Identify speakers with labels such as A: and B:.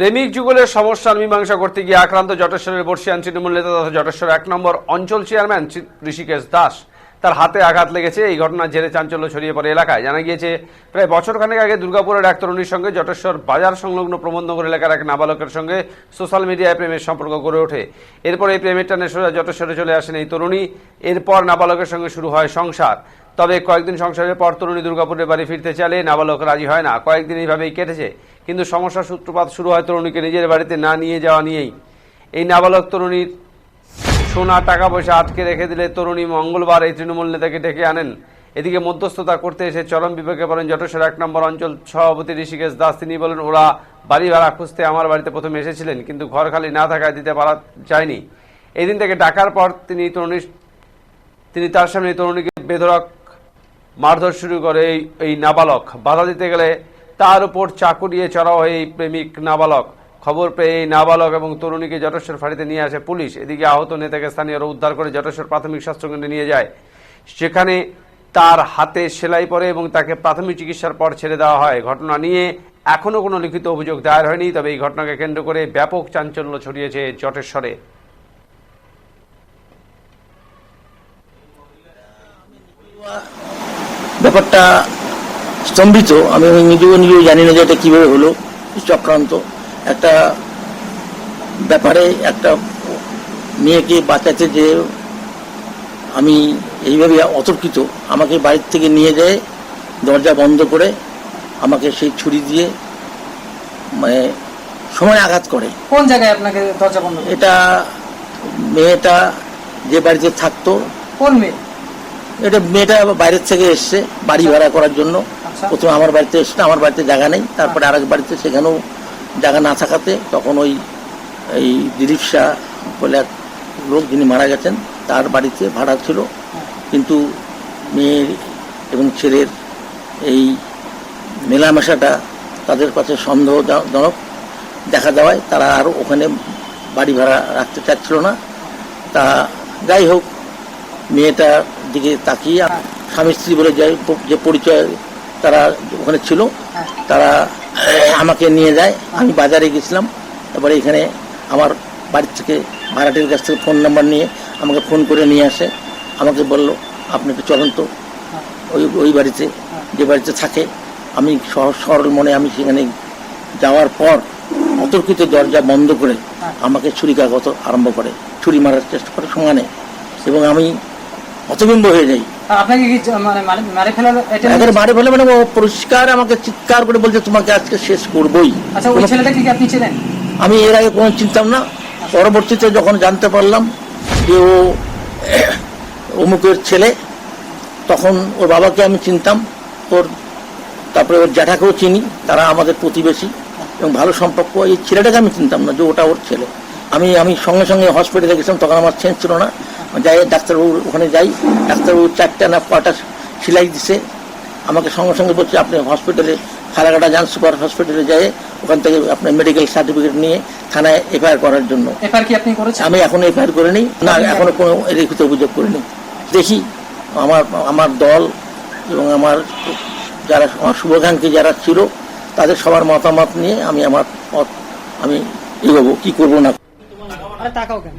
A: প্রেমিক যুগলের সমস্যার মীমাংসা করতে গিয়ে আক্রান্ত জটেশ্বরের বর্ষিয়ান তৃণমূল নেতা তথা জটেশ্বর এক নম্বর অঞ্চল চেয়ারম্যান ঋষিকেশ দাস। তার হাতে আঘাত লেগেছে। এই ঘটনার জেরে চাঞ্চল্য ছড়িয়ে পড়ে এলাকায়। জানা গিয়েছে, প্রায় বছরখানেক আগে দুর্গাপুরের এক তরুণীর সঙ্গে জটেশ্বর বাজার সংলগ্ন প্রবন্ধনগর এলাকার এক নাবালকের সঙ্গে সোশ্যাল মিডিয়ায় প্রেমের সম্পর্ক গড়ে ওঠে। এরপর এই প্রেমের টানে সোজা জটেশ্বরে চলে আসেন এই তরুণী। এরপর নাবালকের সঙ্গে শুরু হয় সংসার। তবে কয়েকদিন সংসারের পর তরুণী দুর্গাপুরের বাড়ি ফিরতে চাইলে নাবালক রাজি হয় না। কয়েকদিন এইভাবেই কেটেছে। কিন্তু সমস্যার সূত্রপাত শুরু হয় তরুণীকে নিজের বাড়িতে না নিয়ে যাওয়া নিয়েই। এই নাবালক তরুণীর সোনা টাকা পয়সা আটকে রেখে দিলে তরুণী মঙ্গলবার এই তৃণমূল নেতাকে ডেকে আনেন। এদিকে মধ্যস্থতা করতে এসে চরম বিবেকে পড়েন জটেশ্বর এক নম্বর অঞ্চল সভাপতি ঋষিকেশ দাস। তিনি বলেন, ওরা বাড়ি ভাড়া খুঁজতে আমার বাড়িতে প্রথমে এসেছিলেন, কিন্তু ঘর খালি না থাকায় দিতে পারা যায়নি। এই দিন থেকে ডাকার পর তিনি তরুণীর, তিনি তার সামনে তরুণীকে বেধরক মারধর শুরু করে এই নাবালক। বাধা দিতে গেলে তার উপর চাকু চড়াও হয় এই প্রেমিক নাবালক। খবর পেয়ে এই নাবালক এবং তরুণীকে জটেশ্বর ফাঁড়িতে নিয়ে আসে পুলিশ। এদিকে আহত নেতাকে স্থানীয়রা উদ্ধার করে জটেশ্বর প্রাথমিক স্বাস্থ্যকেন্দ্রে নিয়ে যায়। সেখানে তার হাতে সেলাই পড়ে এবং তাকে প্রাথমিক চিকিৎসার পর ছেড়ে দেওয়া হয়। ঘটনা নিয়ে এখনও কোনো লিখিত অভিযোগ দায়ের হয়নি, তবে এই ঘটনাকে কেন্দ্র করে ব্যাপক চাঞ্চল্য ছড়িয়েছে জটেশ্বরে
B: ব্যাপারটা স্তম্ভিত। আমি নিজেও নিজেও জানি না যে এটা কীভাবে হলো চক্রান্ত। একটা ব্যাপারে একটা মেয়েকে বাঁচাতে যে আমি এইভাবে অতর্কিত আমাকে বাড়ির থেকে নিয়ে যায় দরজা বন্ধ করে আমাকে সেই ছুরি দিয়ে মানে সময় আঘাত করে।
C: কোন জায়গায় আপনাকে দরজা বন্ধ
B: এটা মেয়েটা যে বাড়িতে থাকতো
C: কোন মেয়ে?
B: এটা মেয়েটা বাইরের থেকে এসছে বাড়ি ভাড়া করার জন্য। প্রথমে আমার বাড়িতে এসছে আমার বাড়িতে জায়গা নেই তারপরে আরেক বাড়িতে সেখানেও জায়গা না থাকাতে তখন ওই এই দিলীপ শাহ বলে এক লোক যিনি মারা গেছেন তার বাড়িতে ভাড়া ছিল। কিন্তু মেয়ের এবং ছেলের এই মেলামেশাটা তাদের কাছে সন্দেহজনক দেখা দেওয়ায় তারা আর ওখানে বাড়ি ভাড়া রাখতে চাচ্ছিল না। তা যাই হোক মেয়েটার দিকে তাকিয়ে স্বামী স্ত্রী বলে যে যে পরিচয় তারা ওখানে ছিল তারা আমাকে নিয়ে যায়। আমি বাজারে গেছিলাম তারপরে এখানে আমার বাড়ির থেকে ভাড়াটির কাছ থেকে ফোন নাম্বার নিয়ে আমাকে ফোন করে নিয়ে আসে। আমাকে বলল আপনি একটু চলেন তো। ওই ওই বাড়িতে যে বাড়িতে থাকে। আমি সহজ সরল মনে আমি সেখানে যাওয়ার পর অতর্কিত দরজা বন্ধ করে আমাকে ছুরিকাগত আরম্ভ করে। ছুরি মারার চেষ্টা করে সমানে। এবং আমি হতবিম্ব হয়ে যাই।
C: আপনাকে কি মানে মারে- মারে এটা
B: মারে ফেলে মানে ও পরিষ্কার আমাকে চিৎকার করে বলছে তোমাকে আজকে শেষ করবই।
C: আচ্ছা ওই ছেলেটাকে কি আপনি চেনেন
B: আমি এর আগে কোনো চিনতাম না। পরবর্তীতে যখন জানতে পারলাম যে ও অমুকের ছেলে তখন ওর বাবাকে আমি চিনতাম। ওর তারপরে ওর জ্যাঠাকেও চিনি তারা আমাদের প্রতিবেশী এবং ভালো সম্পর্ক। এই ছেলেটাকে আমি চিনতাম না যে ওটা ওর ছেলে। আমি আমি সঙ্গে সঙ্গে হসপিটালে গেছিলাম তখন আমার চেঞ্জ ছিল না। যাই ডাক্তারবাবুর ওখানে যাই। ডাক্তারবাবু চারটা না কটা সেলাই দিছে। আমাকে সঙ্গে সঙ্গে বলছে আপনি হসপিটালে ফালাকাটা যান সুপার হসপিটালে যাই ওখান থেকে আপনার মেডিকেল সার্টিফিকেট নিয়ে থানায় এফআইআর করার জন্য।
C: এফআইআর কি আপনি করেছেন?
B: আমি এখনও এফআইআর করিনি না এখনও কোনো লিখিত অভিযোগ করিনি। দেখি আমার আমার দল এবং আমার যারা আমার শুভাকাঙ্ক্ষী যারা ছিল তাদের সবার মতামত নিয়ে আমি আমার পথ আমি এগোবো কি করব না
C: তাকাও কেন?